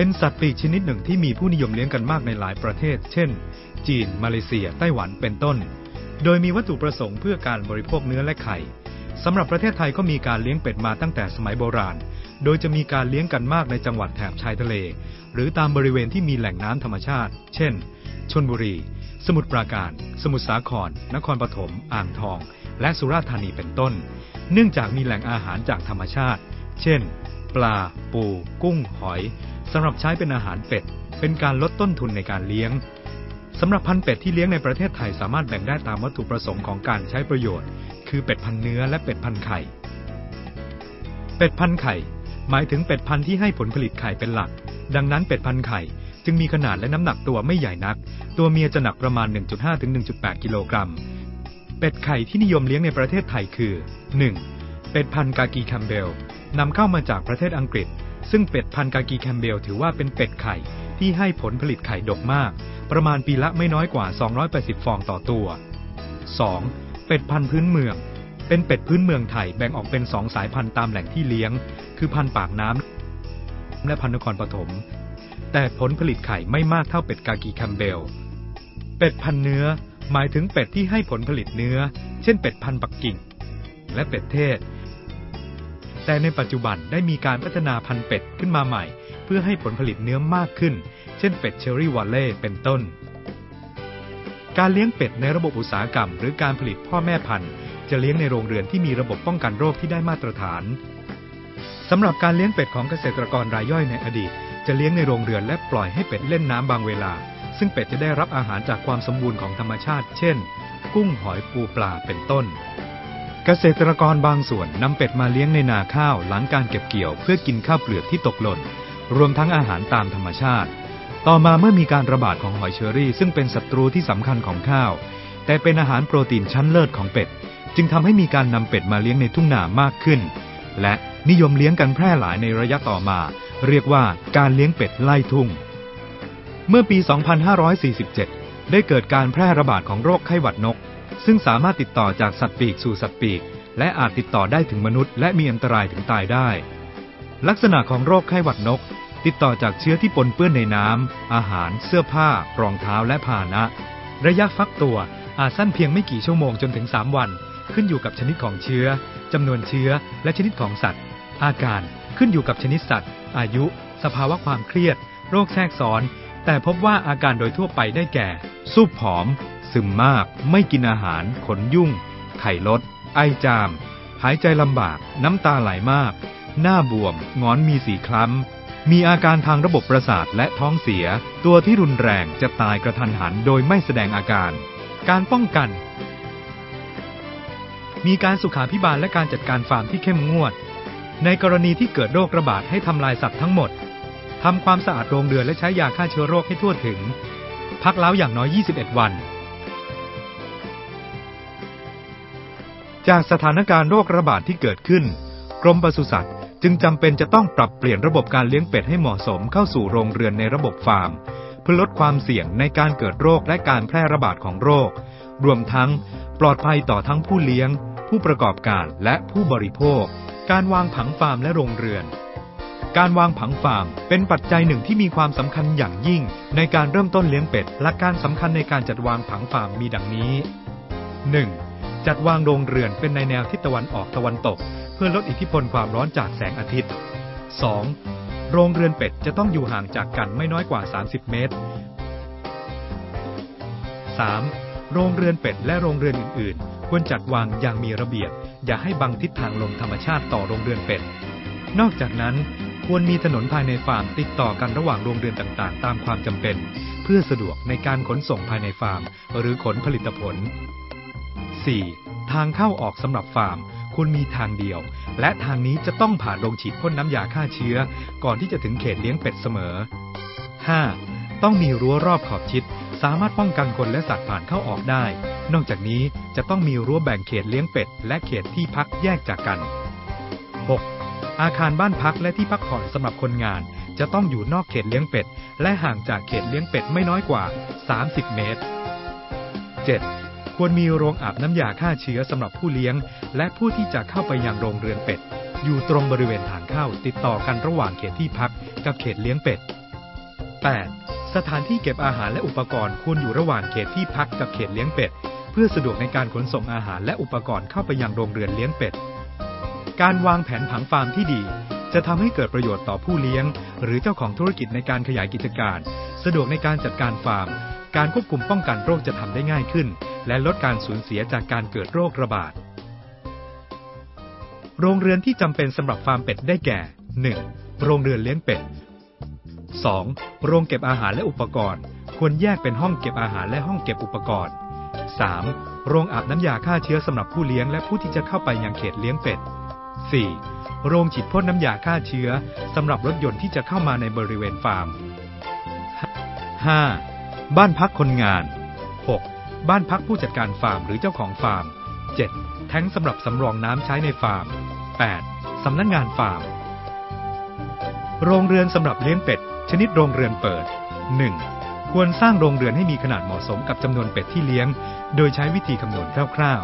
เป็นสัตว์ปีกชนิดหนึ่งที่มีผู้นิยมเลี้ยงกันมากในหลายประเทศ เช่น จีน มาเลเซีย ไต้หวัน เป็นต้น โดยมีวัตถุประสงค์เพื่อการบริโภคเนื้อและไข่สำหรับประเทศไทยก็มีการเลี้ยงเป็ดมาตั้งแต่สมัยโบราณ โดยจะมีการเลี้ยงกันมากในจังหวัดแถบชายทะเล หรือตามบริเวณที่มีแหล่งน้ำธรรมชาติ เช่น ชนบุรี สมุทรปราการ สมุทรสาคร นครปฐม อ่างทอง และสุราษฎร์ธานีเป็นต้น เนื่องจากมีแหล่งอาหารจากธรรมชาติ เช่น ปลา ปู กุ้ง หอย สำหรับใช้เป็นอาหารเป็ด เป็นการลดต้นทุนในการเลี้ยงสำหรับพันธุ์เป็ดที่เลี้ยงในประเทศไทยสามารถแบ่งได้ตามวัตถุประสงค์ของการใช้ประโยชน์ คือเป็ดพันธุ์เนื้อและเป็ดพันธุ์ไข่ เป็ดพันธุ์ไข่ หมายถึงเป็ดพันธุ์ที่ให้ผลผลิตไข่เป็นหลัก ดังนั้นเป็ดพันธุ์ไข่จึงมีขนาดและน้ำหนักตัวไม่ใหญ่นัก ตัวเมียจะหนักประมาณ 1.5 ถึง 1.8 กิโลกรัม เป็ดไข่ที่นิยมเลี้ยงในประเทศไทยคือ 1. เป็ดพันธุ์กากีแคมเบลนำเข้ามาจากประเทศอังกฤษ ซึ่งเป็ดพันกากีแคมเบลถือว่าเป็นเป็ดไข่ที่ให้ผลผลิตไข่ดกมาก ประมาณปีละไม่น้อยกว่า 280 ฟองต่อตัว 2. เป็ดพันธุ์พื้นเมือง เป็นเป็ดพื้นเมืองไทยแบ่งออกเป็น2สายพันธุ์ตามแหล่งที่เลี้ยง คือพันธุ์ปากน้ำและพันธุ์นครปฐม แต่ผลผลิตไข่ไม่มากเท่าเป็ดกากีแคมเบล เป็ดพันเนื้อหมายถึงเป็ดที่ให้ผลผลิตเนื้อ เช่นเป็ดพันปักกิ่ง และเป็ดเทศ แต่ในปัจจุบันได้มีการพัฒนาพันธุ์เป็ดขึ้นมาใหม่ เพื่อให้ผลผลิตเนื้อมากขึ้น เช่นเป็ดเชอรี่วอลเล่เป็นต้น การเลี้ยงเป็ดในระบบอุตสาหกรรม หรือการผลิตพ่อแม่พันธุ์ จะเลี้ยงในโรงเรือนที่มีระบบป้องกันโรคที่ได้มาตรฐานสำหรับการเลี้ยงเป็ดของเกษตรกรรายย่อยในอดีต จะเลี้ยงในโรงเรือนและปล่อยให้เป็ดเล่นน้ำบางเวลา ซึ่งเป็ดจะได้รับอาหารจากความสมบูรณ์ของธรรมชาติ เช่น กุ้งหอยปูปลาเป็นต้น เกษตรกรบางส่วนนำเป็ดมาเลี้ยงในนาข้าวหลังการเก็บเกี่ยวเพื่อกินข้าวเปลือกที่ตกหล่น รวมทั้งอาหารตามธรรมชาติ ต่อมาเมื่อมีการระบาดของหอยเชอรี่ ซึ่งเป็นศัตรูที่สำคัญของข้าว แต่เป็นอาหารโปรตีนชั้นเลิศของเป็ด จึงทำให้มีการนำเป็ดมาเลี้ยงในทุ่งนามากขึ้น และนิยมเลี้ยงกันแพร่หลายในระยะต่อมา เรียกว่าการเลี้ยงเป็ดไล่ทุ่ง เมื่อปี 2547 ได้เกิดการแพร่ระบาดของโรคไข้หวัดนก ซึ่งสามารถติดต่อจากสัตว์ปีกสู่สัตว์ปีก และอาจติดต่อได้ถึงมนุษย์ และมีอันตรายถึงตายได้ ลักษณะของโรคไข้หวัดนก ติดต่อจากเชื้อที่ปนเปื้อนในน้ำ อาหาร เสื้อผ้า รองเท้าและพาหนะ ระยะฟักตัวอาจสั้นเพียงไม่กี่ชั่วโมงจนถึง 3 วัน ขึ้นอยู่กับชนิดของเชื้อจำนวนเชื้อ และชนิดของสัตว์ อาการขึ้นอยู่กับชนิดสัตว์ อายุ สภาวะความเครียด โรคแทรกซ้อน แต่พบว่าอาการโดยทั่วไปได้แก่ สูบผอม ซึมมาก ไม่กินอาหาร ขนยุ่ง ไข่ลด ไอจาม หายใจลำบาก น้ำตาไหลมาก หน้าบวม งอนมีสีคล้ำ มีอาการทางระบบประสาทและท้องเสีย ตัวที่รุนแรงจะตายกระทันหันโดยไม่แสดงอาการ การป้องกัน มีการสุขาพิบาลและการจัดการฟาร์มที่เข้มงวด ในกรณีที่เกิดโรคระบาดให้ทำลายสัตว์ทั้งหมดทำความสะอาดโรงเรือนและใช้ยาฆ่าเชื้อโรคให้ทั่วถึง พักเล้าอย่างน้อย 21 วัน จากสถานการณ์โรคระบาดที่เกิดขึ้น กรมปศุสัตว์จึงจำเป็นจะต้องปรับเปลี่ยนระบบการเลี้ยงเป็ดให้เหมาะสมเข้าสู่โรงเรือนในระบบฟาร์ม เพื่อลดความเสี่ยงในการเกิดโรคและการแพร่ระบาดของโรค รวมทั้งปลอดภัยต่อทั้งผู้เลี้ยง ผู้ประกอบการและผู้บริโภค การวางผังฟาร์มและโรงเรือน การวางผังฟาร์ม เป็นปัจจัยหนึ่งที่มีความสำคัญอย่างยิ่ง ในการเริ่มต้นเลี้ยงเป็ด หลักการสำคัญในการจัดวางผังฟาร์มมีดังนี้ 1. จัดวางโรงเรือนเป็นในแนวทิศตะวันออกตะวันตก เพื่อลดอิทธิพลความร้อนจากแสงอาทิตย์ 2. โรงเรือนเป็ดจะต้องอยู่ห่างจากกันไม่น้อยกว่า 30 เมตร 3. โรงเรือนเป็ดและโรงเรือนอื่นๆ ควรจัดวางอย่างมีระเบียบ อย่าให้บังทิศทางลมธรรมชาติต่อโรงเรือนเป็ด นอกจากนั้นควรมีถนนภายในฟาร์มติดต่อกันระหว่างโรงเรือนต่างๆ ตามความจำเป็น เพื่อสะดวกในการขนส่งภายในฟาร์ม หรือขนผลิตผล 4. ทางเข้าออกสำหรับฟาร์มควรมีทางเดียว และทางนี้จะต้องผ่านโรงฉีดพ่นน้ำยาฆ่าเชื้อ ก่อนที่จะถึงเขตเลี้ยงเป็ดเสมอ 5. ต้องมีรั้วรอบขอบชิด สามารถป้องกันคนและสัตว์ผ่านเข้าออกได้ นอกจากนี้จะต้องมีรั้วแบ่งเขตเลี้ยงเป็ด และเขตที่พักแยกจากกัน 6. อาคารบ้านพักและที่พักผ่อนสำหรับคนงาน จะต้องอยู่นอกเขตเลี้ยงเป็ด และห่างจากเขตเลี้ยงเป็ดไม่น้อยกว่า 30 เมตร 7. ควรมีโรงอาบน้ำยาฆ่าเชื้อสำหรับผู้เลี้ยง และผู้ที่จะเข้าไปยังโรงเรือนเป็ด อยู่ตรงบริเวณทางเข้าติดต่อกันระหว่างเขตที่พักกับเขตเลี้ยงเป็ด 8. สถานที่เก็บอาหารและอุปกรณ์ควรอยู่ระหว่างเขตที่พักกับเขตเลี้ยงเป็ด เพื่อสะดวกในการขนส่งอาหารและอุปกรณ์เข้าไปยังโรงเรือนเลี้ยงเป็ด การวางแผนผังฟาร์มที่ดี จะทำให้เกิดประโยชน์ต่อผู้เลี้ยง หรือเจ้าของธุรกิจในการขยายกิจการ สะดวกในการจัดการฟาร์ม การควบคุมป้องกันโรคจะทำได้ง่ายขึ้น และลดการสูญเสียจากการเกิดโรคระบาด โรงเรือนที่จำเป็นสำหรับฟาร์มเป็ดได้แก่ 1. โรงเรือนเลี้ยงเป็ด 2. โรงเก็บอาหารและอุปกรณ์ ควรแยกเป็นห้องเก็บอาหารและห้องเก็บอุปกรณ์ 3. โรงอาบน้ำยาฆ่าเชื้อสำหรับผู้เลี้ยงและผู้ที่จะเข้าไปยังเขตเลี้ยงเป็ด 4. โรงฉีดพ่นน้ำยาฆ่าเชื้อสำหรับรถยนต์ที่จะเข้ามาในบริเวณฟาร์ม 5. บ้านพักคนงาน 6. บ้านพักผู้จัดการฟาร์มหรือเจ้าของฟาร์ม 7. แท้งสำหรับสำรองน้ำใช้ในฟาร์ม 8. สำนักงงานฟาร์ม โรงเรือนสำหรับเลี้ยงเป็ด ชนิดโรงเรือนเปิด 1. ควรสร้างโรงเรือนให้มีขนาดเหมาะสมกับจำนวนเป็ดที่เลี้ยง โดยใช้วิธีคำนวณคร่าว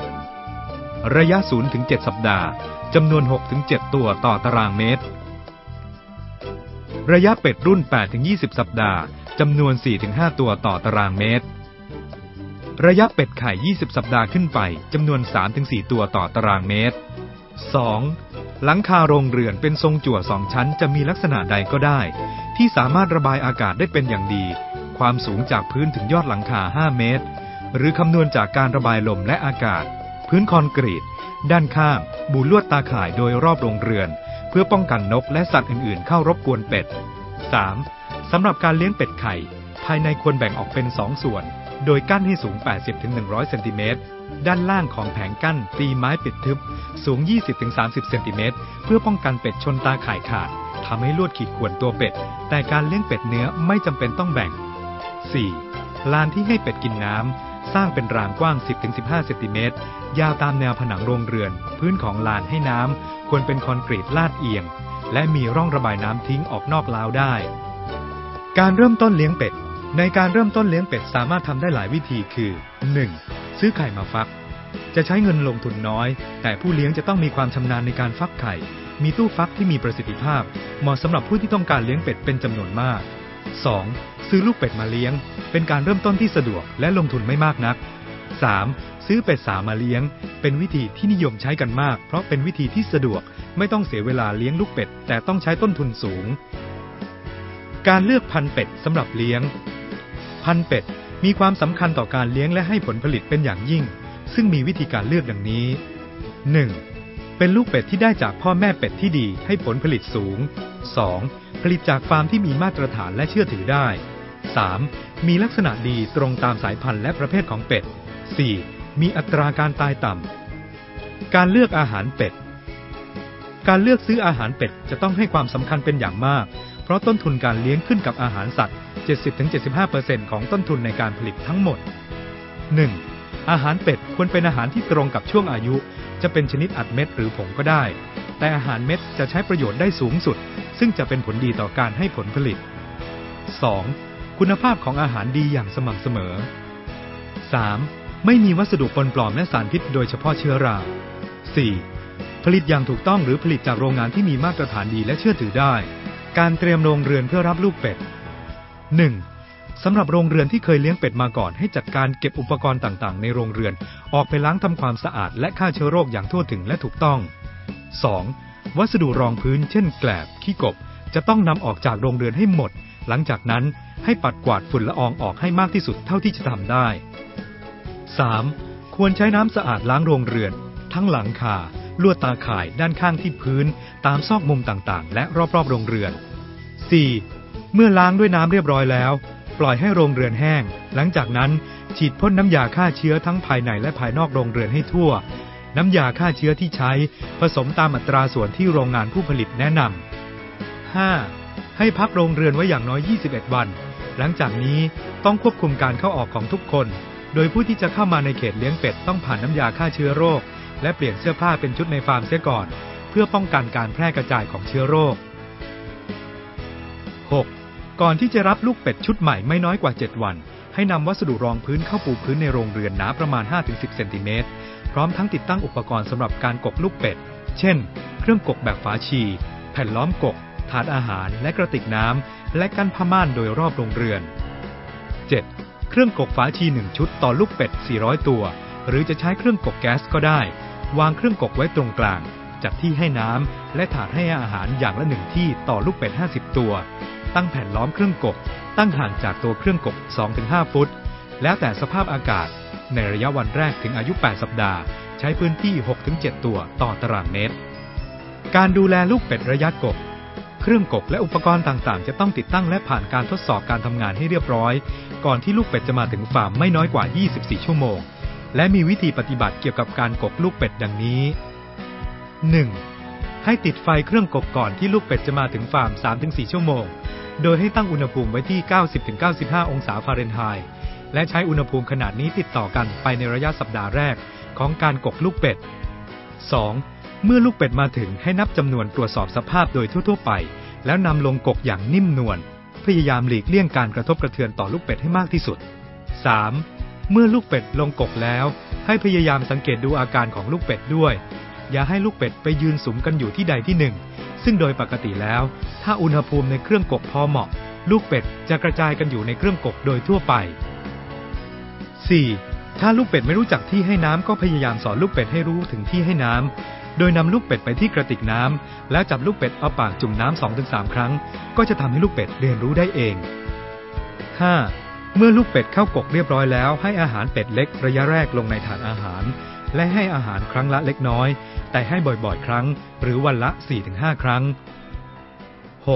ๆ ระยะ 0-7 สัปดาห์ จำนวน 6-7 ตัวต่อตารางเมตร ระยะเป็ดรุ่น 8-20 สัปดาห์ จำนวน 4-5 ตัวต่อตารางเมตร ระยะเป็ดไข่ 20 สัปดาห์ขึ้นไป จำนวน 3-4 ตัวต่อตารางเมตร 2. หลังคาโรงเรือนเป็นทรงจั่วสองชั้นจะมีลักษณะใดก็ได้ ที่สามารถระบายอากาศได้เป็นอย่างดี ความสูงจากพื้นถึงยอดหลังคา 5 เมตร หรือคำนวณจากการระบายลมและอากาศ พื้นคอนกรีต ด้านข้าง บูลวดตาข่ายโดยรอบโรงเรือน พื่อป้องกันนกและสัตว์อื่นๆ เข้ารบกวนเป็ด 3. สำหรับการเลี้ยงเป็ดไข่ ภายในควรแบ่งออกเป็น 2 ส่วน โดยกั้นให้สูง 80-100 เซนติเมตร ด้านล่างของแผงกั้นตีไม้ปิดทึบ สูง 20-30 เซนติเมตร เพื่อป้องกันเป็ดชนตาข่ายขาดทำให้ลวดขีดข่วนตัวเป็ด แต่การเลี้ยงเป็ดเนื้อไม่จำเป็นต้องแบ่ง 4. ลานที่ให้เป็ดกินน้ำ สร้างเป็นรางกว้าง 10-15 เซนติเมตร ยาวตามแนวผนังโรงเรือน พื้นของลานให้น้ำควรเป็นคอนกรีตลาดเอียง และมีร่องระบายน้ำทิ้งออกนอกลาวได้ การเริ่มต้นเลี้ยงเป็ด ในการเริ่มต้นเลี้ยงเป็ดสามารถทำได้หลายวิธีคือ 1. ซื้อไข่มาฟัก จะใช้เงินลงทุนน้อย แต่ผู้เลี้ยงจะต้องมีความชำนาญในการฟักไข่ มีตู้ฟักที่มีประสิทธิภาพ เหมาะสำหรับผู้ที่ต้องการเลี้ยงเป็ดเป็นจำนวนมาก 2. ซื้อลูกเป็ดมาเลี้ยง เป็นการเริ่มต้นที่สะดวกและลงทุนไม่มากนัก 3. ซื้อเป็ดสามาเลี้ยง เป็นวิธีที่นิยมใช้กันมาก เพราะเป็นวิธีที่สะดวกไม่ต้องเสียเวลาเลี้ยงลูกเป็ด แต่ต้องใช้ต้นทุนสูง การเลือกพันธุ์เป็ดสำหรับเลี้ยง พันธุ์เป็ดมีความสำคัญต่อการเลี้ยงและให้ผลผลิตเป็นอย่างยิ่ง ซึ่งมีวิธีการเลือกดังนี้ 1. เป็นลูกเป็ดที่ได้จากพ่อแม่เป็ดที่ดีให้ผลผลิตสูง 2. ผลิตจากฟาร์มที่มีมาตรฐานและเชื่อถือได้ 3. มีลักษณะดีตรงตามสายพันธุ์และประเภทของเป็ด 4. มีอัตราการตายต่ำ การเลือกอาหารเป็ด การเลือกซื้ออาหารเป็ดจะต้องให้ความสำคัญเป็นอย่างมาก เพราะต้นทุนการเลี้ยงขึ้นกับอาหารสัตว์ 70-75%ของต้นทุนในการผลิตทั้งหมด 1. อาหารเป็ดควรเป็นอาหารที่ตรงกับช่วงอายุ จะเป็นชนิดอัดเม็ดหรือผงก็ได้ แต่อาหารเม็ดจะใช้ประโยชน์ได้สูงสุด ซึ่งจะเป็นผลดีต่อการให้ผลผลิต 2. คุณภาพของอาหารดีอย่างสม่ำเสมอ 3. ไม่มีวัสดุปนปลอมและสารพิษโดยเฉพาะเชื้อรา 4. ผลิตอย่างถูกต้องหรือผลิตจากโรงงานที่มีมาตรฐานดีและเชื่อถือได้ การเตรียมโรงเรือนเพื่อรับลูกเป็ด 1. สำหรับโรงเรือนที่เคยเลี้ยงเป็ดมาก่อน ให้จัดการเก็บอุปกรณ์ต่างๆ ในโรงเรือน ออกไปล้างทำความสะอาดและฆ่าเชื้อโรคอย่างทั่วถึงและถูกต้อง 2. วัสดุรองพื้น เช่น แกลบ ขี้กบ จะต้องนำออกจากโรงเรือนให้หมด หลังจากนั้นให้ปัดกวาดฝุ่นละอองออกให้มากที่สุดเท่าที่จะทำได้ 3. ควรใช้น้ำสะอาดล้างโรงเรือน ทั้งหลังคา ลวดตาข่ายด้านข้างที่พื้น ตามซอกมุมต่างๆ และรอบๆ โรงเรือน 4. เมื่อล้างด้วยน้ำเรียบร้อยแล้ว ปล่อยให้โรงเรือนแห้ง หลังจากนั้นฉีดพ่นน้ำยาฆ่าเชื้อทั้งภายในและภายนอกโรงเรือนให้ทั่ว น้ำยาฆ่าเชื้อที่ใช้ ผสมตามอัตราส่วนที่โรงงานผู้ผลิตแนะนำ 5. ให้พักโรงเรือนไว้อย่างน้อย 21 วัน หลังจากนี้ต้องควบคุมการเข้าออกของทุกคน โดยผู้ที่จะเข้ามาในเขตเลี้ยงเป็ดต้องผ่านน้ำยาฆ่าเชื้อโรค และเปลี่ยนเสื้อผ้าเป็นชุดในฟาร์มเสียก่อน เพื่อป้องกันการแพร่กระจายของเชื้อโรค 6. ก่อนที่จะรับลูกเป็ดชุดใหม่ไม่น้อยกว่า 7 วัน ให้นำวัสดุรองพื้นเข้าปูพื้นในโรงเรือนหนาประมาณ 5-10 เซนติเมตร พร้อมทั้งติดตั้งอุปกรณ์สำหรับการกบลูกเป็ด เช่น เครื่องกกแบบฝาชี แผ่นล้อมกกถาดอาหาร และกระติกน้ำ และกั้นผ้าม่านโดยรอบโรงเรือน 7. เครื่องกกฝาชี 1 ชุดต่อลูกเป็ด 400 ตัว หรือจะใช้เครื่องกกแก๊สก็ได้ วางเครื่องกกไว้ตรงกลาง จัดที่ให้น้ำและถาดให้อาหารอย่างละหนึ่งที่ต่อลูกเป็ด 50 ตัว ตั้งแผ่นล้อมเครื่องกก ตั้งห่างจากตัวเครื่องกก 2-5 ฟุต แล้วแต่สภาพอากาศ ในระยะวันแรกถึงอายุ 8 สัปดาห์ ใช้พื้นที่ 6-7 ตัวต่อตารางเมตร การดูแลลูกเป็ดระยะกก เครื่องกกและอุปกรณ์ต่างๆ จะต้องติดตั้งและผ่านการทดสอบการทำงานให้เรียบร้อย ก่อนที่ลูกเป็ดจะมาถึงฟาร์มไม่น้อยกว่า 24 ชั่วโมง และมีวิธีปฏิบัติเกี่ยวกับการกกลูกเป็ดดังนี้ 1. ให้ติดไฟเครื่องกกก่อนที่ลูกเป็ดจะมาถึงฟาร์ม 3-4 ชั่วโมง โดยให้ตั้งอุณหภูมิไว้ที่ 90-95 องศาฟาเรนไฮต์และใช้อุณหภูมิขนาดนี้ติดต่อกันไปในระยะสัปดาห์แรกของการกกลูกเป็ด 2. เมื่อลูกเป็ดมาถึงให้นับจำนวนตรวจสอบสภาพโดยทั่วๆไป แล้วนำลงกกอย่างนิ่มนวลพยายามหลีกเลี่ยงการกระทบกระเทือนต่อลูกเป็ดให้มากที่สุด 3. เมื่อลูกเป็ดลงกกแล้ว ให้พยายามสังเกตดูอาการของลูกเป็ดด้วย อย่าให้ลูกเป็ดไปยืนสุมกันอยู่ที่ใดที่หนึ่ง ซึ่งโดยปกติแล้ว ถ้าอุณหภูมิในเครื่องกกพอเหมาะ ลูกเป็ดจะกระจายกันอยู่ในเครื่องกกโดยทั่วไป 4. ถ้าลูกเป็ดไม่รู้จักที่ให้น้ำก็พยายามสอนลูกเป็ดให้รู้ถึงที่ให้น้ำ โดยนำลูกเป็ดไปที่กระติกน้ำแล้วจับลูกเป็ดเอาปากจุ่มน้ำสองถึงสามครั้ง ก็จะทำให้ลูกเป็ดเรียนรู้ได้เอง 5. เมื่อลูกเป็ดเข้ากกเรียบร้อยแล้ว ให้อาหารเป็ดเล็กระยะแรกลงในถาดอาหาร และให้อาหารครั้งละเล็กน้อย แต่ให้บ่อยๆ ครั้ง หรือวันละ 4-5 ครั้ง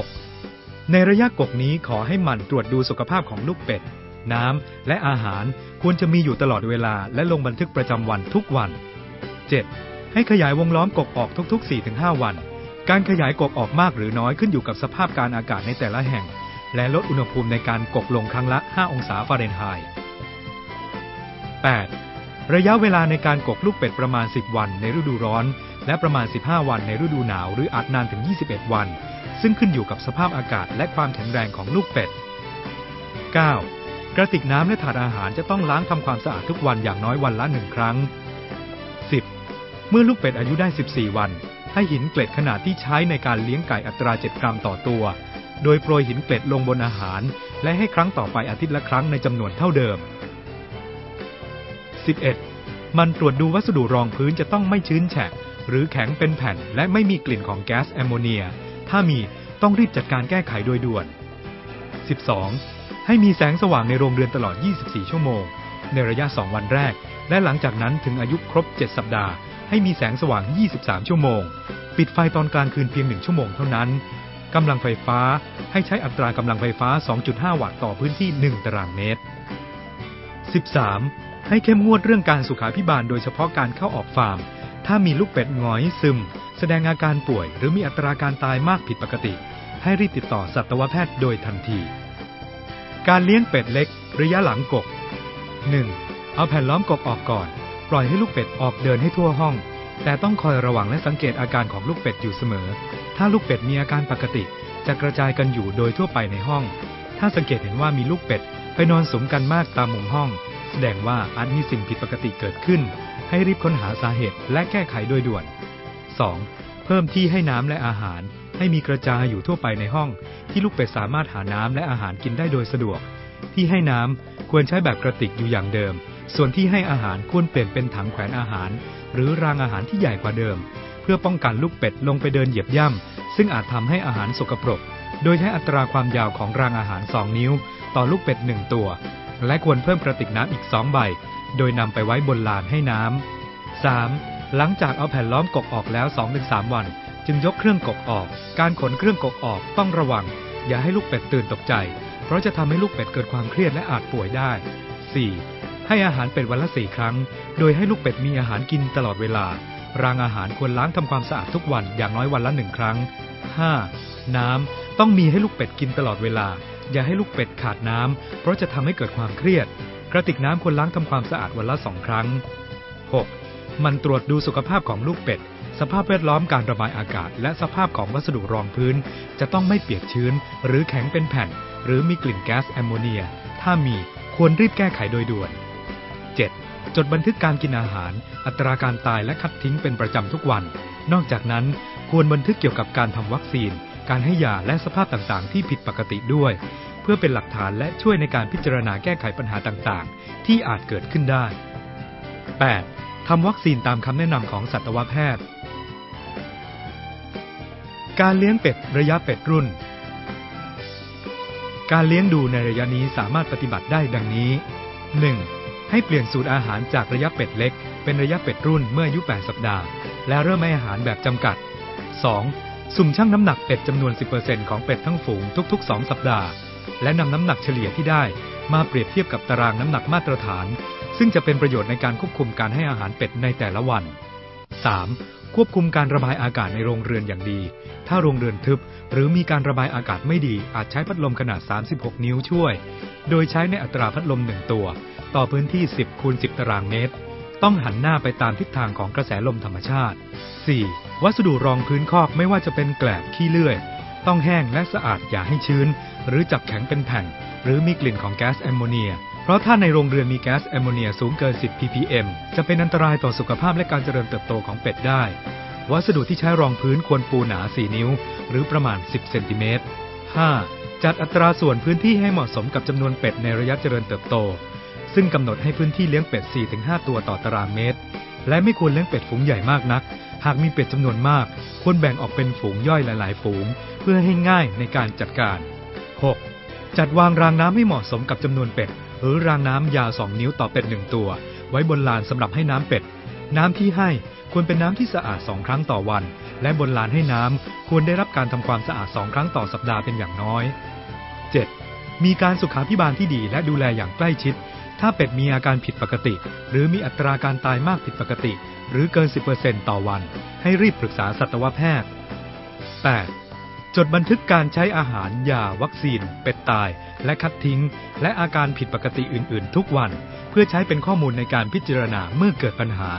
6. ในระยะกกนี้ขอให้หมั่นตรวจดูสุขภาพของลูกเป็ด น้ำและอาหารควรจะมีอยู่ตลอดเวลาและลงบันทึกประจำวันทุกวัน 7. ให้ขยายวงล้อมกกออกทุกๆ 4-5 วัน การขยายกกออกมากหรือน้อยขึ้นอยู่กับสภาพการอากาศในแต่ละแห่ง และลดอุณหภูมิในการกกลงครั้งละ 5 องศาฟาเรนไฮต์ 8. ระยะเวลาในการกกลูกเป็ดประมาณ 10 วันในฤดูร้อน และประมาณ 15 วันในฤดูหนาวหรืออาจนานถึง 21 วัน ซึ่งขึ้นอยู่กับสภาพอากาศและความแข็งแรงของลูกเป็ด 9. กระติกน้ำและถาดอาหารจะต้องล้างทำความสะอาดทุกวันอย่างน้อยวันละหนึ่งครั้ง เมื่อลูกเป็ดอายุได้ 14 วัน ให้หินเกล็ดขนาดที่ใช้ในการเลี้ยงไก่อัตรา 7 กรัมต่อตัว โดยโปรยหินเกล็ดลงบนอาหาร และให้ครั้งต่อไปอาทิตย์ละครั้งในจำนวนเท่าเดิม 11. มันตรวจดูวัสดุรองพื้นจะต้องไม่ชื้นแฉะ หรือแข็งเป็นแผ่นและไม่มีกลิ่นของแก๊สแอมโมเนีย ถ้ามีต้องรีบจัดการแก้ไขโดยด่วน 12. ให้มีแสงสว่างในโรงเรือนตลอด 24 ชั่วโมง ในระยะ 2 วันแรก และหลังจากนั้นถึงอายุครบ 7 สัปดาห์ ให้มีแสงสว่าง 23 ชั่วโมง ปิดไฟตอนกลางคืนเพียง 1 ชั่วโมงเท่านั้นกำลังไฟฟ้าให้ใช้อัตรากำลังไฟฟ้า 2.5 วัตต์ต่อพื้นที่ 1 ตารางเมตร 13. ให้เข้มงวดเรื่องการสุขาพิบาลโดยเฉพาะการเข้าออกฟาร์ม ถ้ามีลูกเป็ดหงอยซึม แสดงอาการป่วย หรือมีอัตราการตายมากผิดปกติ ให้รีบติดต่อสัตวแพทย์โดยทันที การเลี้ยงเป็ดเล็ก ระยะหลังกก 1. เอาแผ่นล้อมกกออกก่อน ปล่อยให้ลูกเป็ดออกเดินให้ทั่วห้อง แต่ต้องคอยระวังและสังเกตอาการของลูกเป็ดอยู่เสมอ ถ้าลูกเป็ดมีอาการปกติ จะกระจายกันอยู่โดยทั่วไปในห้อง ถ้าสังเกตเห็นว่ามีลูกเป็ด ไปนอนสมกันมากตามมุมห้อง แสดงว่าอาจมีสิ่งผิดปกติเกิดขึ้น ให้รีบค้นหาสาเหตุและแก้ไขโดยด่วน 2. เพิ่มที่ให้น้ำและอาหาร ให้มีกระจายอยู่ทั่วไปในห้อง ที่ลูกเป็ดสามารถหาน้ำและอาหารกินได้โดยสะดวก ที่ให้น้ำควรใช้แบบกระติกอยู่อย่างเดิม ส่วนที่ให้อาหารควรเปลี่ยนเป็นถังแขวนอาหาร หรือรางอาหารที่ใหญ่กว่าเดิม เพื่อป้องกันลูกเป็ดลงไปเดินเหยียบย่ำซึ่งอาจทำให้อาหารสกปรก โดยใช้อัตราความยาวของรางอาหาร 2 นิ้ว ต่อลูกเป็ด 1 ตัว และควรเพิ่มกระติกน้ำอีก 2 ใบ โดยนำไปไว้บนลานให้น้ำ 3. หลังจากเอาแผ่นล้อมกกออกแล้ว 2-3 วัน จึงยกเครื่องกกออก การขนเครื่องกกออกต้องระวัง อย่าให้ลูกเป็ดตื่นตกใจ เพราะจะทำให้ลูกเป็ดเกิดความเครียดและอาจป่วยได้ 4. ให้อาหารเป็ดวันละสี่ครั้ง โดยให้ลูกเป็ดมีอาหารกินตลอดเวลา รางอาหารควรล้างทำความสะอาดทุกวันอย่างน้อยวันละหนึ่งครั้ง 5. น้ำต้องมีให้ลูกเป็ดกินตลอดเวลา อย่าให้ลูกเป็ดขาดน้ำเพราะจะทำให้เกิดความเครียด กระติกน้ำควรล้างทำความสะอาดวันละสองครั้ง 6. มันตรวจดูสุขภาพของลูกเป็ด สภาพแวดล้อมการระบายอากาศ และสภาพของวัสดุรองพื้น จะต้องไม่เปียกชื้น หรือแข็งเป็นแผ่น หรือมีกลิ่นแก๊สแอมโมเนีย ถ้ามีควรรีบแก้ไขโดยด่วน 7. จดบันทึกการกินอาหาร อัตราการตายและคัดทิ้งเป็นประจำทุกวัน นอกจากนั้นควรบันทึกเกี่ยวกับการทำวัคซีน การให้ยาและสภาพต่างๆ ที่ผิดปกติด้วย เพื่อเป็นหลักฐานและช่วยในการพิจารณาแก้ไขปัญหาต่างๆ ที่อาจเกิดขึ้นได้ 8. ทำวัคซีนตามคำแนะนำของสัตวแพทย์ การเลี้ยงเป็ดระยะเป็ดรุ่น การเลี้ยงดูในระยะนี้สามารถปฏิบัติได้ดังนี้ 1. ให้เปลี่ยนสูตรอาหารจากระยะเป็ดเล็ก เป็นระยะเป็ดรุ่นเมื่ออายุ 8 สัปดาห์ และเริ่มให้อาหารแบบจำกัด 2. สุ่มชั่งน้ำหนักเป็ดจำนวน 10%ของเป็ดทั้งฝูงทุก ๆ 2 สัปดาห์ และนำน้ำหนักเฉลี่ยที่ได้มาเปรียบเทียบกับตารางน้ำหนักมาตรฐาน ซึ่งจะเป็นประโยชน์ในการควบคุมการให้อาหารเป็ดในแต่ละวัน 3. ควบคุมการระบายอากาศในโรงเรือนอย่างดี ถ้าโรงเรือนทึบ หรือมีการระบายอากาศไม่ดีอาจใช้พัดลมขนาด 36 นิ้วช่วย โดยใช้ในอัตราพัดลม1ตัว ต่อพื้นที่ 10คูณ10 ตารางเมตร ต้องหันหน้าไปตามทิศทางของกระแสลมธรรมชาติ 4. วัสดุรองพื้นคอกไม่ว่าจะเป็นแกลบขี้เลื่อย ต้องแห้งและสะอาดอย่าให้ชื้น หรือจับแข็งเป็นแผ่น หรือมีกลิ่นของแก๊สแอมโมเนีย เพราะถ้าในโรงเรือนมีแก๊สแอมโมเนียสูงเกิน 10 ppm จะเป็นอันตรายต่อสุขภาพและการเจริญเติบโตของเป็ดได้ วัสดุที่ใช้รองพื้นควรปูหนา 4 นิ้ว หรือประมาณ 10 เซนติเมตร 5. จัดอัตราส่วนพื้นที่ให้เหมาะสมกับจำนวนเป็ดในระยะเจริญเติบโต ซึ่งกำหนดให้พื้นที่เลี้ยงเป็ด 4-5 ตัวต่อตารางเมตร และไม่ควรเลี้ยงเป็ดฝูงใหญ่มากนัก หากมีเป็ดจำนวนมาก ควรแบ่งออกเป็นฝูงย่อยหลาย ๆ ฝูง เพื่อให้ง่ายในการจัดการ 6. จัดวางรางน้ำให้เหมาะสมกับจำนวนเป็ด หรือรางน้ำยาว 2 นิ้วต่อเป็ด1ตัว ไว้บนลานสำหรับให้น้ำเป็ด น้ำที่ให้ ควรเป็นน้ำที่สะอาด2ครั้งต่อวัน และบนลานให้น้ำควรได้รับการทำความสะอาด2ครั้งต่อสัปดาห์เป็นอย่างน้อย 7. มีการสุขาพิบาลที่ดีและดูแลอย่างใกล้ชิด ถ้าเป็ดมีอาการผิดปกติ หรือมีอัตราการตายมากผิดปกติ หรือเกิน 10%ต่อวัน ให้รีบปรึกษาสัตวแพทย์ 8. จดบันทึกการใช้อาหารยาวัคซีน เป็ดตาย และคัดทิ้ง และอาการผิดปกติอื่น ๆ ทุกวัน เพื่อใช้เป็นข้อมูลในการพิจารณาเมื่อเกิดปัญหา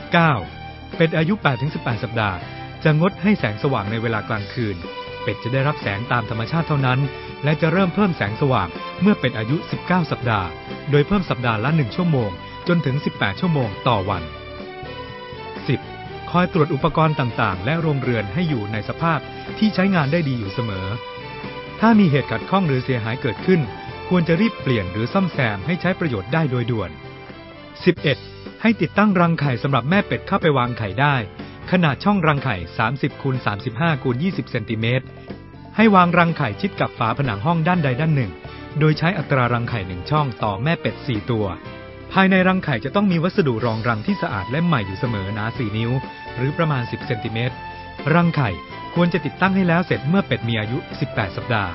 9. เป็ดอายุ 8-18 สัปดาห์ จะงดให้แสงสว่างในเวลากลางคืน เป็ดจะได้รับแสงตามธรรมชาติเท่านั้น และจะเริ่มเพิ่มแสงสว่างเมื่อเป็ดอายุ 19 สัปดาห์ โดยเพิ่มสัปดาห์ละ 1 ชั่วโมง จนถึง 18 ชั่วโมงต่อวัน 10. คอยตรวจอุปกรณ์ต่างๆ และโรงเรือนให้อยู่ในสภาพที่ใช้งานได้ดีอยู่เสมอ ถ้ามีเหตุขัดข้องหรือเสียหายเกิดขึ้น ควรจะรีบเปลี่ยนหรือซ่อมแซมให้ใช้ประโยชน์ได้โดยด่วน 11. ให้ติดตั้งรังไข่สำหรับแม่เป็ดเข้าไปวางไข่ได้ ขนาดช่องรังไข่ 30คูณ35คูณ20เซนติเมตรให้วางรังไข่ชิดกับฝาผนังห้องด้านใดด้านหนึ่ง โดยใช้อัตรารังไข่หนึ่งช่องต่อแม่เป็ด 4 ตัว ภายในรังไข่จะต้องมีวัสดุรองรังที่สะอาดและใหม่อยู่เสมอหนา4นิ้ว หรือประมาณ 10เซนติเมตร รังไข่ควรจะติดตั้งให้แล้วเสร็จเมื่อเป็ดมีอายุ 18 สัปดาห์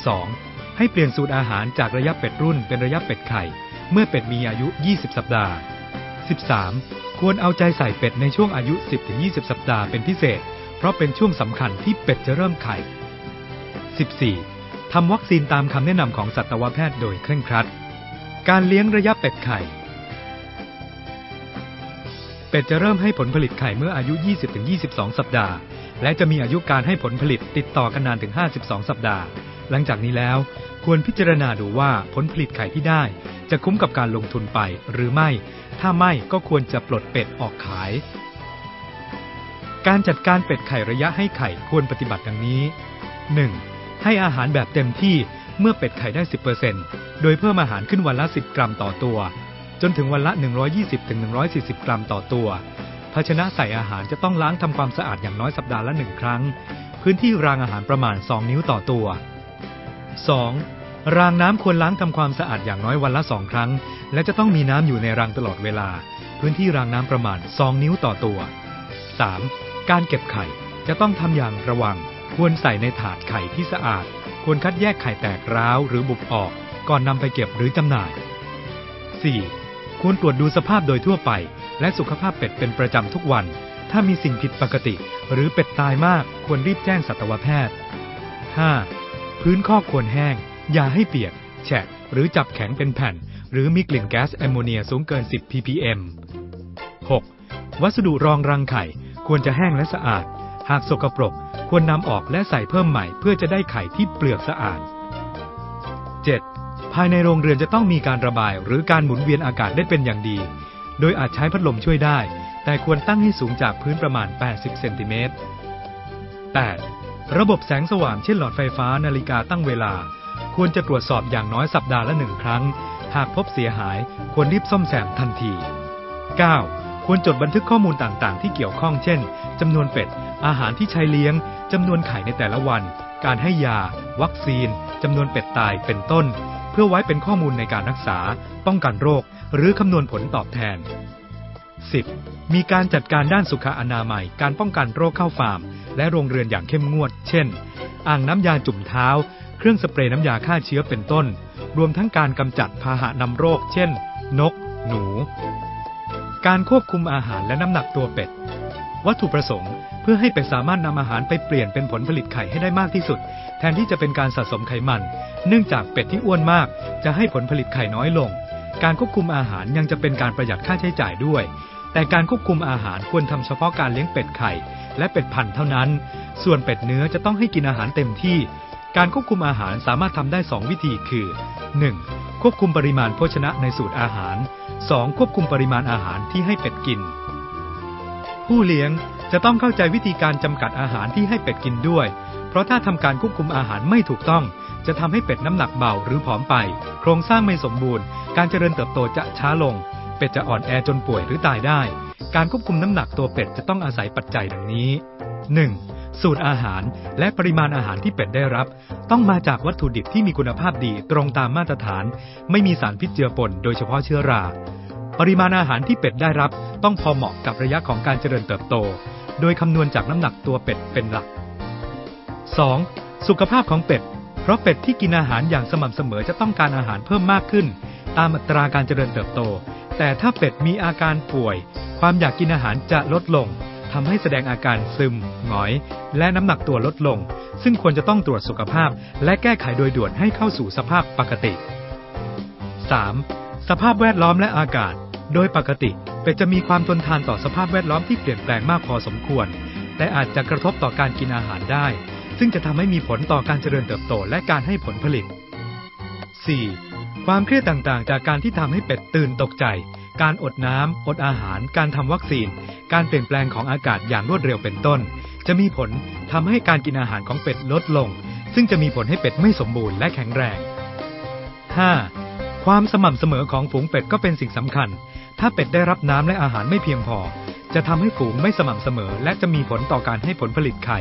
12. ให้เปลี่ยนสูตรอาหารจากระยะเป็ดรุ่นเป็นระยะเป็ดไข่ เมื่อเป็ดมีอายุ 20 สัปดาห์ 13. ควรเอาใจใส่เป็ดในช่วงอายุ 10-20 สัปดาห์เป็นพิเศษ เพราะเป็นช่วงสำคัญที่เป็ดจะเริ่มไข่ 14. ทำวัคซีนตามคำแนะนำของสัตวแพทย์โดยเคร่งครัด การเลี้ยงระยะเป็ดไข่ เป็ดจะเริ่มให้ผลผลิตไข่เมื่ออายุ 20-22 สัปดาห์ และจะมีอายุการให้ผลผลิตติดต่อกันนานถึง 52 สัปดาห์ หลังจากนี้แล้ว ควรพิจารณาดูว่าผลผลิตไข่ที่ได้ จะคุ้มกับการลงทุนไปหรือไม่ ถ้าไม่ก็ควรจะปลดเป็ดออกขาย การจัดการเป็ดไข่ระยะให้ไข่ควรปฏิบัติดังนี้ 1. ให้อาหารแบบเต็มที่เมื่อเป็ดไข่ได้ 10%โดยเพิ่มอาหารขึ้นวันละ 10 กรัมต่อตัว จนถึงวันละ 120-140 กรัมต่อตัว ภาชนะใส่อาหารจะต้องล้างทำความสะอาดอย่างน้อยสัปดาห์ละหนึ่งครั้ง พื้นที่รางอาหารประมาณ 2 นิ้วต่อตัว 2. รางน้ำควรล้างทำความสะอาดอย่างน้อยวันละ2ครั้ง และจะต้องมีน้ำอยู่ในรางตลอดเวลา พื้นที่รางน้ำประมาณ 2 นิ้วต่อตัว 3. การเก็บไข่จะต้องทำอย่างระวัง ควรใส่ในถาดไข่ที่สะอาด ควรคัดแยกไข่แตกร้าวหรือบุบออก ก่อนนำไปเก็บหรือจำหน่าย 4. ควรตรวจดูสภาพโดยทั่วไป และสุขภาพเป็ดเป็นประจำทุกวัน ถ้ามีสิ่งผิดปกติ หรือเป็ดตายมากควรรีบแจ้งสัตวแพทย์ 5. พื้นคอกควรแห้ง อย่าให้เปียก แฉะหรือจับแข็งเป็นแผ่น หรือมีกลิ่นแก๊สแอมโมเนียสูงเกิน 10 ppm 6. วัสดุรองรังไข่ ควรจะแห้งและสะอาด หากสกปรก ควรนำออกและใส่เพิ่มใหม่เพื่อจะได้ไข่ที่เปลือกสะอาด 7. ภายในโรงเรือนจะต้องมีการระบายหรือการหมุนเวียนอากาศได้เป็นอย่างดี โดยอาจใช้พัดลมช่วยได้ แต่ควรตั้งให้สูงจากพื้นประมาณ 80 เซนติเมตร 8. ระบบแสงสว่างเช่นหลอดไฟฟ้านาฬิกาตั้งเวลา ควรจะตรวจสอบอย่างน้อยสัปดาห์ละหนึ่งครั้ง หากพบเสียหายควรรีบซ่อมแซมทันที 9. ควรจดบันทึกข้อมูลต่างๆ ที่เกี่ยวข้องเช่นจำนวนเป็ด อาหารที่ใช้เลี้ยงจำนวนไข่ในแต่ละวัน การให้ยา วัคซีนจำนวนเป็ดตายเป็นต้น เพื่อไว้เป็นข้อมูลในการรักษา ป้องกันโรค หรือคำนวณผลตอบแทน 10. มีการจัดการด้านสุขอนามัย การป้องกันโรคเข้าฟาร์ม และโรงเรือนอย่างเข้มงวด เช่น อ่างน้ำยาจุ่มเท้า เครื่องสเปรย์น้ำยาฆ่าเชื้อเป็นต้น รวมทั้งการกำจัดพาหะนำโรค เช่น นก หนู การควบคุมอาหารและน้ำหนักตัวเป็ด วัตถุประสงค์เพื่อให้เป็ดสามารถนำอาหารไปเปลี่ยนเป็นผลผลิตไข่ให้ได้มากที่สุด แทนที่จะเป็นการสะสมไขมัน เนื่องจากเป็ดที่อ้วนมาก จะให้ผลผลิตไข่น้อยลง การควบคุมอาหารยังจะเป็นการประหยัดค่าใช้จ่ายด้วย แต่การควบคุมอาหารควรทำเฉพาะการเลี้ยงเป็ดไข่ และเป็ดพันธุ์เท่านั้น ส่วนเป็ดเนื้อจะต้องให้กินอาหารเต็มที่ การควบคุมอาหารสามารถทำได้ 2 วิธีคือ 1. ควบคุมปริมาณโภชนะในสูตรอาหาร 2. ควบคุมปริมาณอาหารที่ให้เป็ดกิน ผู้เลี้ยงจะต้องเข้าใจวิธีการจำกัดอาหารที่ให้เป็ดกินด้วย เพราะถ้าทำการควบคุมอาหารไม่ถูกต้อง จะทำให้เป็ดน้ำหนักเบาหรือผอมไป โครงสร้างไม่สมบูรณ์ การเจริญเติบโตจะช้าลง เป็ดจะอ่อนแอจนป่วยหรือตายได้ การควบคุมน้ำหนักตัวเป็ดจะต้องอาศัยปัจจัยดังนี้ 1. สูตรอาหาร และปริมาณอาหารที่เป็ดได้รับ ต้องมาจากวัตถุดิบที่มีคุณภาพดีตรงตามมาตรฐาน ไม่มีสารพิษเจือปนโดยเฉพาะเชื้อรา ปริมาณอาหารที่เป็ดได้รับ ต้องพอเหมาะกับระยะของการเจริญเติบโต โดยคำนวณจากน้ำหนักตัวเป็ดเป็นหลัก 2. สุขภาพของเป็ด เพราะเป็ดที่กินอาหารอย่างสม่ำเสมอจะต้องการอาหารเพิ่มมากขึ้น ตามอัตราการเจริญเติบโต แต่ถ้าเป็ดมีอาการป่วย ความอยากกินอาหารจะลดลง ทำให้แสดงอาการซึม หงอย และน้ำหนักตัวลดลง ซึ่งควรจะต้องตรวจสุขภาพ และแก้ไขโดยด่วนให้เข้าสู่สภาพปกติ 3. สภาพแวดล้อมและอากาศ โดยปกติเป็ดจะมีความทนทานต่อสภาพแวดล้อมที่เปลี่ยนแปลงมากพอสมควร แต่อาจจะกระทบต่อการกินอาหารได้ ซึ่งจะทำให้มีผลต่อการเจริญเติบโตและการให้ผลผลิต 4. ความเครียดต่างๆ จากการที่ทำให้เป็ดตื่นตกใจ การอดน้ำอดอาหาร การทำวัคซีน การเปลี่ยนแปลงของอากาศอย่างรวดเร็วเป็นต้น จะมีผลทำให้การกินอาหารของเป็ดลดลง ซึ่งจะมีผลให้เป็ดไม่สมบูรณ์และแข็งแรง 5. ความสม่ำเสมอของฝูงเป็ดก็เป็นสิ่งสำคัญ ถ้าเป็ดได้รับน้ำและอาหารไม่เพียงพอ จะทำให้ฝูงไม่สม่ำเสมอ และจะมีผลต่อการให้ผลผลิตไข่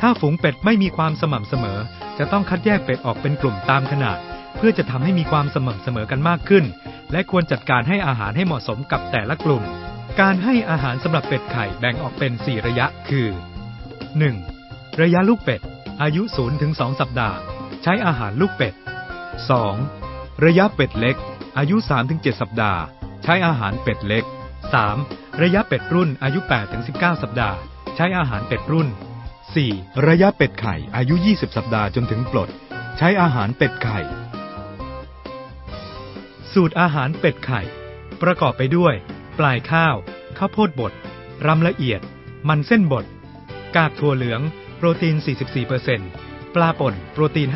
ถ้าฝูงเป็ดไม่มีความสม่ำเสมอ จะต้องคัดแยกเป็ดออกเป็นกลุ่มตามขนาด เพื่อจะทำให้มีความสม่ำเสมอกันมากขึ้น และควรจัดการให้อาหารให้เหมาะสมกับแต่ละกลุ่ม การให้อาหารสำหรับเป็ดไข่แบ่งออกเป็น 4 ระยะคือ 1. ระยะลูกเป็ด อายุ 0-2 สัปดาห์ ใช้อาหารลูกเป็ด 2. ระยะเป็ดเล็ก อายุ 3-7 สัปดาห์ ใช้อาหารเป็ดเล็ก 3. ระยะเป็ดรุ่นอายุ 8-19 สัปดาห์ ใช้อาหารเป็ดรุ่น 4. ระยะเป็ดไข่อายุ 20 สัปดาห์จนถึงปลด ใช้อาหารเป็ดไข่ สูตรอาหารเป็ดไข่ ประกอบไปด้วย ปลายข้าว ข้าวโพดบดรำละเอียด มันเส้นบด กากถั่วเหลือง โปรตีน 44%ปลาป่น โปรตีน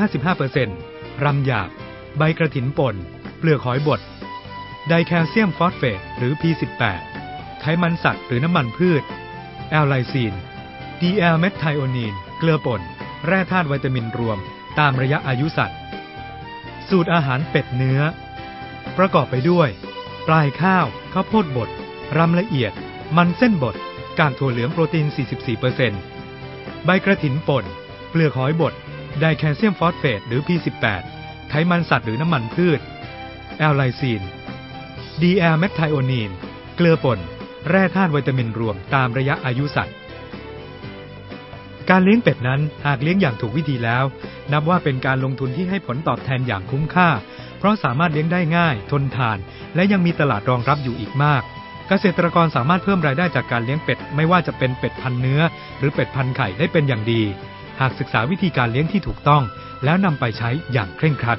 55%รำหยาบ ใบกระถินป่น เปลือกหอยบด ไดแคลเซียมฟอสเฟต หรือ P18 ไขมันสัตว์หรือน้ำมันพืช แอลไลซีน DL เมทไทโอนีน เกลือป่น แร่ธาตุวิตามินรวม ตามระยะอายุสัตว์ สูตรอาหารเป็ดเนื้อ ประกอบไปด้วย ปลายข้าว ข้าวโพดบดรำละเอียด มันเส้นบดกากถั่วเหลืองโปรตีน 44%ใบกระถินป่น เปลือกหอยบด ไดแคลเซียมฟอสเฟตหรือ P18 ไขมันสัตว์หรือน้ำมันพืช แอลไลซีน DL เมทไทโอนีน เกลือป่น แร่ธาตุวิตามินรวมตามระยะอายุสัตว์ การเลี้ยงเป็ดนั้นหากเลี้ยงอย่างถูกวิธีแล้ว นับว่าเป็นการลงทุนที่ให้ผลตอบแทนอย่างคุ้มค่า เพราะสามารถเลี้ยงได้ง่าย ทนทาน และยังมีตลาดรองรับอยู่อีกมาก เกษตรกรสามารถเพิ่มรายได้จากการเลี้ยงเป็ด ไม่ว่าจะเป็นเป็ดพันเนื้อ หรือเป็ดพันไข่ได้เป็นอย่างดี หากศึกษาวิธีการเลี้ยงที่ถูกต้อง แล้วนำไปใช้อย่างเคร่งครัด